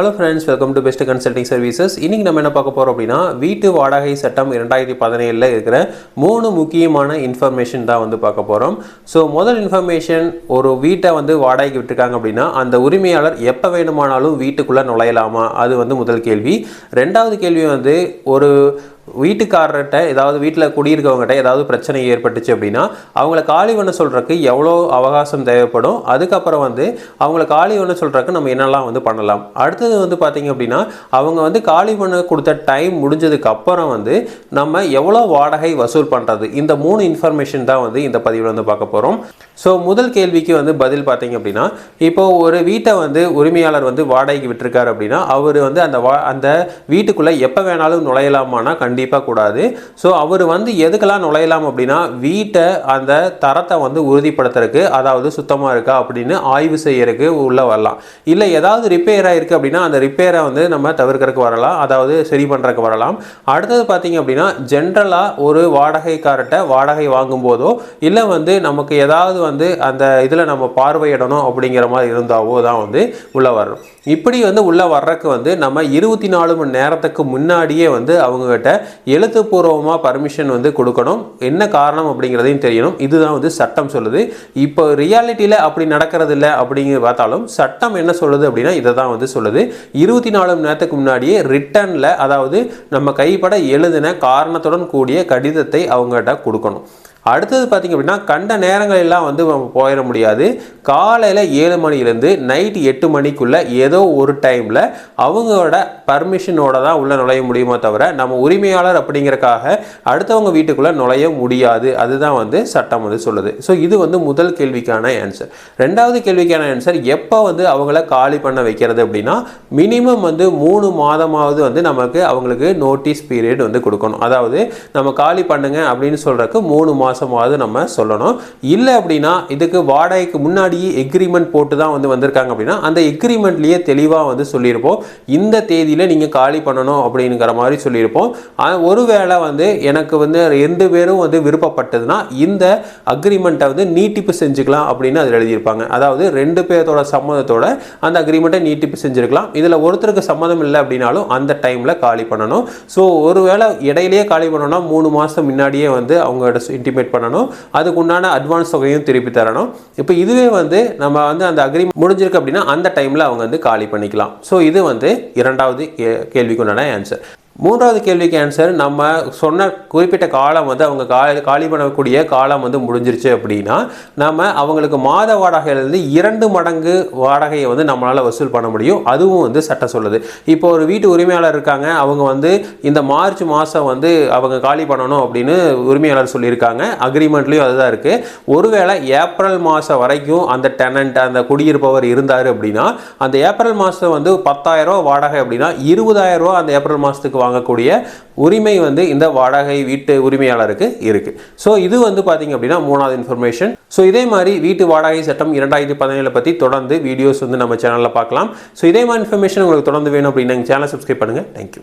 Hello friends welcome to best consulting services இன்னைக்கு நம்ம என்ன பார்க்க போகிறோம் அப்படின்னா வீட்டு வாடகை சட்டம் இரண்டாயிரத்தி பதினேழில் இருக்கிற மூணு முக்கியமான இன்ஃபர்மேஷன் தான் வந்து பார்க்க போகிறோம் ஸோ முதல் இன்ஃபர்மேஷன் ஒரு வீட்டை வந்து வாடகைக்கு விட்டுருக்காங்க அப்படின்னா அந்த உரிமையாளர் எப்போ வேணுமானாலும் வீட்டுக்குள்ளே நுழையலாமா? அது வந்து முதல் கேள்வி. ரெண்டாவது கேள்வி வந்து ஒரு வீட்டுக்காரர்கிட்ட ஏதாவது வீட்டில் குடியிருக்கவங்ககிட்ட ஏதாவது பிரச்சனை ஏற்பட்டுச்சு அப்படின்னா அவங்கள காலி பண்ண சொல்கிறதுக்கு எவ்வளோ அவகாசம் தேவைப்படும். அதுக்கப்புறம் வந்து அவங்கள காலி பண்ண சொல்கிறதுக்கு நம்ம என்னெல்லாம் வந்து பண்ணலாம். அடுத்தது வந்து பார்த்திங்க அப்படின்னா அவங்க வந்து காலி பண்ண கொடுத்த டைம் முடிஞ்சதுக்கு அப்புறம் வந்து நம்ம எவ்வளோ வாடகை வசூல் பண்ணுறது இந்த மூணு இன்ஃபர்மேஷன் தான் வந்து இந்த பதிவில் வந்து பார்க்க போகிறோம் ஸோ முதல் கேள்விக்கு வந்து பதில் பார்த்தீங்க அப்படின்னா இப்போ ஒரு வீட்டை வந்து உரிமையாளர் வந்து வாடகைக்கு விட்டிருக்காரு அப்படின்னா அவர் வந்து அந்த வா அந்த வீட்டுக்குள்ளே எப்போ வேணாலும் நுழையலாமான்னா கண்டிப்பாக கூடாது. ஸோ அவர் வந்து எதுக்கெல்லாம் நுழையலாம் அப்படின்னா வீட்டை அந்த தரத்தை வந்து உறுதிப்படுத்துறதுக்கு அதாவது சுத்தமாக இருக்கா அப்படின்னு ஆய்வு செய்யறதுக்கு உள்ளே வரலாம். இல்லை ஏதாவது ரிப்பேர் ஆகிருக்கு அப்படின்னா அந்த ரிப்பேரை வந்து நம்ம தவிர்க்கறதுக்கு வரலாம். அதாவது சரி பண்ணுறதுக்கு வரலாம். அடுத்தது பார்த்தீங்க அப்படின்னா ஜென்ரலாக ஒரு வாடகைக்காரர்கிட்ட வாடகை வாங்கும்போதோ இல்லை வந்து நமக்கு ஏதாவது வந்து அந்த இதில் நம்ம பார்வையிடணும் அப்படிங்கிற மாதிரி இருந்தாவோ தான் வந்து உள்ளே வரணும். இப்படி வந்து உள்ளே வர்றதுக்கு வந்து நம்ம இருபத்தி நாலு மணி நேரத்துக்கு முன்னாடியே வந்து அவங்கக்கிட்ட எழுத்துப்பூர்வமாக பர்மிஷன் வந்து கொடுக்கணும். என்ன காரணம் அப்படிங்கிறதையும் தெரியணும். இதுதான் வந்து சட்டம் சொல்லுது. இப்போ ரியாலிட்டியில் அப்படி நடக்கிறது இல்லை அப்படிங்கிற பார்த்தாலும் சட்டம் என்ன சொல்லுது அப்படின்னா இதை தான் வந்து சொல்லுது. இருபத்தி நாலு மணி நேரத்துக்கு முன்னாடியே ரிட்டனில் அதாவது நம்ம கைப்பட எழுதின காரணத்துடன் கூடிய கடிதத்தை அவங்ககிட்ட கொடுக்கணும். அடுத்தது பார்த்திங்க அப்படின்னா கண்ட நேரங்களெல்லாம் வந்து நம்ம போயிட முடியாது. காலையில் ஏழு மணிலேருந்து நைட் எட்டு மணிக்குள்ளே ஏதோ ஒரு டைமில் அவங்களோட பர்மிஷனோட தான் உள்ளே நுழைய முடியுமோ தவிர நம்ம உரிமையாளர் அப்படிங்கிறக்காக அடுத்தவங்க வீட்டுக்குள்ளே நுழைய முடியாது. அதுதான் வந்து சட்டம் வந்து சொல்லுது. ஸோ இது வந்து முதல் கேள்விக்கான ஆன்சர் ரெண்டாவது கேள்விக்கான ஆன்சர் எப்போ வந்து அவங்கள காலி பண்ண வைக்கிறது அப்படின்னா மினிமம் வந்து மூணு மாதமாவது வந்து நமக்கு அவங்களுக்கு நோட்டீஸ் பீரியட் வந்து கொடுக்கணும். அதாவது நம்ம காலி பண்ணுங்க அப்படின்னு சொல்கிறதுக்கு மூணு மாதம் மாதமாவது நம்ம சொல்லணும். இல்லை அப்படின்னா இதுக்கு வாடகைக்கு முன்னாடியே எக்ரிமெண்ட் போட்டு தான் வந்து வந்திருக்காங்க அப்படின்னா அந்த எக்ரிமெண்ட்லேயே தெளிவாக வந்து சொல்லியிருப்போம். இந்த தேதியில் நீங்கள் காலி பண்ணணும் அப்படிங்கிற மாதிரி சொல்லியிருப்போம். ஒருவேளை வந்து எனக்கு வந்து ரெண்டு பேரும் வந்து விருப்பப்பட்டதுன்னா இந்த அக்ரிமெண்ட்டை வந்து நீட்டிப்பு செஞ்சுக்கலாம் அப்படின்னு அதில் எழுதியிருப்பாங்க. அதாவது ரெண்டு பேர்த்தோட சம்மதத்தோட அந்த அக்ரிமெண்ட்டை நீட்டிப்பு செஞ்சுருக்கலாம். இதில் ஒருத்தருக்கு சம்மதம் இல்லை அப்படின்னாலும் அந்த டைமில் காலி பண்ணணும். ஸோ ஒருவேளை இடையிலேயே காலி பண்ணணும்னா மூணு மாதம் முன்னாடியே வந்து அவங்களோட இன்டிமேட் பண்ணணும். அதுக்கு உண்டான அட்வான்ஸ் தொகையும் திருப்பி தரணும். இப்போ இதுவே வந்து நம்ம வந்து அந்த அக்ரிமெண்ட் முடிஞ்சிருக்கு அப்படின்னா அந்த டைமில் அவங்க வந்து காலி பண்ணிக்கலாம். ஸோ இது வந்து இரண்டாவது கே- கேள்விக்கு உண்டான ஆன்சர் மூன்றாவது கேள்விக்கு ஆன்சர் நம்ம சொன்ன குறிப்பிட்ட காலம் வந்து அவங்க காலி காலி பண்ணக்கூடிய காலம் வந்து முடிஞ்சிருச்சு அப்படின்னா நம்ம அவங்களுக்கு மாத வாடகையிலேருந்து இரண்டு மடங்கு வாடகையை வந்து நம்மளால் வசூல் பண்ண முடியும். அதுவும் வந்து சட்டம் சொல்லுது. இப்போ ஒரு வீட்டு உரிமையாளர் இருக்காங்க அவங்க வந்து இந்த மார்ச் மாதம் வந்து அவங்க காலி பண்ணணும் அப்படின்னு உரிமையாளர் சொல்லியிருக்காங்க. அக்ரிமெண்ட்லேயும் அதுதான் இருக்குது ஒருவேளை ஏப்ரல் மாதம் வரைக்கும் அந்த டெனண்ட் அந்த குடியிருப்பவர் இருந்தார் அப்படின்னா அந்த ஏப்ரல் மாதம் வந்து பத்தாயிரம் ரூபா வாடகை அப்படின்னா இருபதாயிரம் ரூபா அந்த ஏப்ரல் மாதத்துக்கு வாங்கக்கூடிய உரிமை வந்து இந்த வாடகை வீட்டு உரிமையாளருக்கு இருக்குது ஸோ இது வந்து பார்த்தீங்க அப்படின்னா மூணாவது இன்ஃபர்மேஷன் ஸோ இதே மாதிரி வீட்டு வாடகை சட்டம் இரண்டாயிரத்தி பதினேழு பற்றி தொடர்ந்து வீடியோஸ் வந்து நம்ம சேனலில் பார்க்கலாம். ஸோ இதே மாதிரி இன்ஃபர்மேஷன் உங்களுக்கு தொடர்ந்து வேணும் அப்படின்னு சேனலை சப்ஸ்கிரைப் பண்ணுங்கள் தேங்க்யூ